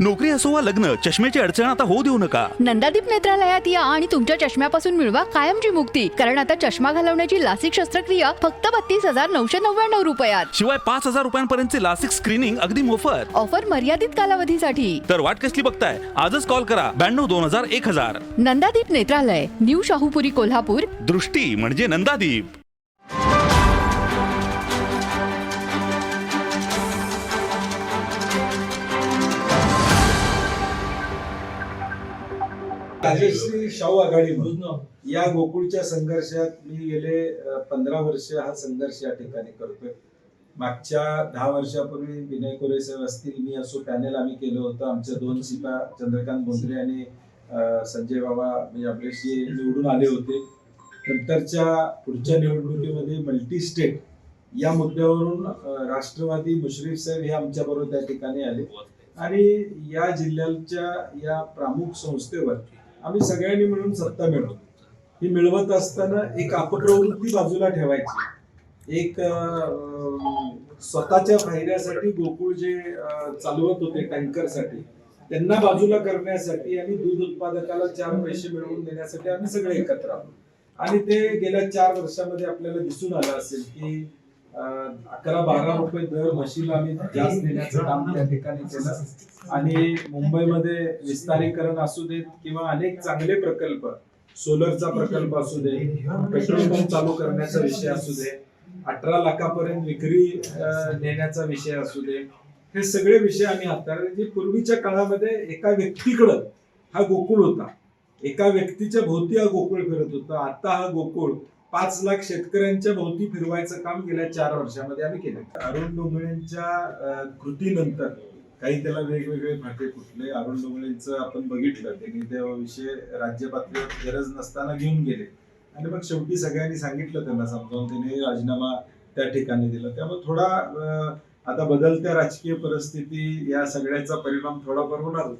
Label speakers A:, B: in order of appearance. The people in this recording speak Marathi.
A: नोकरी असो वा लग्न चष्म्याची अडचण आता होऊ देऊ नका.
B: नंदादीप नेत्रालयात या आणि तुमच्या चष्म्यापासून मिळवा कायमची मुक्ती. कारण आता चष्मा घालवण्याची लासिक शस्त्रक्रिया फक्त बत्तीस हजार नऊशे नव्याण्णव रुपयात.
A: शिवाय पाच हजार रुपयांपर्यंतचे लासिक स्क्रीनिंग अगदी मोफत.
B: ऑफर मर्यादित कालावधीसाठी.
A: तर वाट कसली बघताय? आजच कॉल करा. ब्याण्णव दोन हजार एक हजार.
B: नंदादीप नेत्रालय न्यू शाहूपुरी कोल्हापूर.
A: दृष्टी म्हणजे नंदादीप.
C: राजश्री शाहू आघाडी या गोकुळच्या संघर्षात मी गेले पंधरा वर्ष हा संघर्ष या ठिकाणी करतोय. मागच्या दहा वर्षापूर्वी विनय कोरे साहेब असतील मी असो पॅनेल आम्ही केलं होतं. आमच्या दोन शिपा चंद्रकांत बोंद्रे आणि संजय बाबा म्हणजे आपल्याशी निवडून आले होते. नंतरच्या पुढच्या निवडणुकीमध्ये मल्टी स्टेट या मुद्द्यावरून राष्ट्रवादी मुश्रीफ साहेब हे आमच्या बरोबर त्या ठिकाणी आले. आणि या जिल्ह्याच्या या प्रमुख संस्थेवर आम्ही सगळ्यांनी मिळून सत्ता मिळवली. ही मिळवत असताना एक अपप्रवृत्ती बाजूला ठेवायची. एक स्वतःच्या फायद्यासाठी गोकुळ जे चालवत होते टँकरसाठी त्यांना बाजूला करण्यासाठी आणि दूध उत्पादकाला चार पैसे मिळवून देण्यासाठी आम्ही सगळे एकत्र आलो आणि ते गेल्या चार वर्षामध्ये आपल्याला दिसून आलं असेल की अकरा बारा रुपये दर म्हशीला आम्ही जास्त देण्याचं काम त्या ठिकाणी केलं. आणि मुंबईमध्ये विस्तारीकरण असू देत किंवा अनेक चांगले प्रकल्प सोलरचा प्रकल्प असू दे पेट्रोल पंप चालू करण्याचा विषय असू दे अठरा लाखापर्यंत विक्री नेण्याचा विषय असू दे हे सगळे विषय आम्ही हाताळले जे पूर्वीच्या काळामध्ये एका व्यक्तीकडं हा गोकुळ होता. एका व्यक्तीच्या भोवती हा गोकुळ फिरत होता. आता हा गोकुळ पाच लाख शेतकऱ्यांच्या भोवती फिरवायचं काम गेल्या चार वर्षामध्ये आम्ही केलं. अरुण डोंगळेंच्या कृतीनंतर काही त्याला वेगवेगळे फाटे फुटले. अरुण डोंगळेंचं आपण बघितलं. त्यांनी त्या विषय राज्य पातळीवर गरज नसताना घेऊन गेले. आणि मग शेवटी सगळ्यांनी सांगितलं त्यांना समजावून. त्यांनी राजीनामा त्या ठिकाणी दिला. त्यामुळे थोडा आता बदलत्या राजकीय परिस्थिती या सगळ्याचा परिणाम थोडाफार होणारच.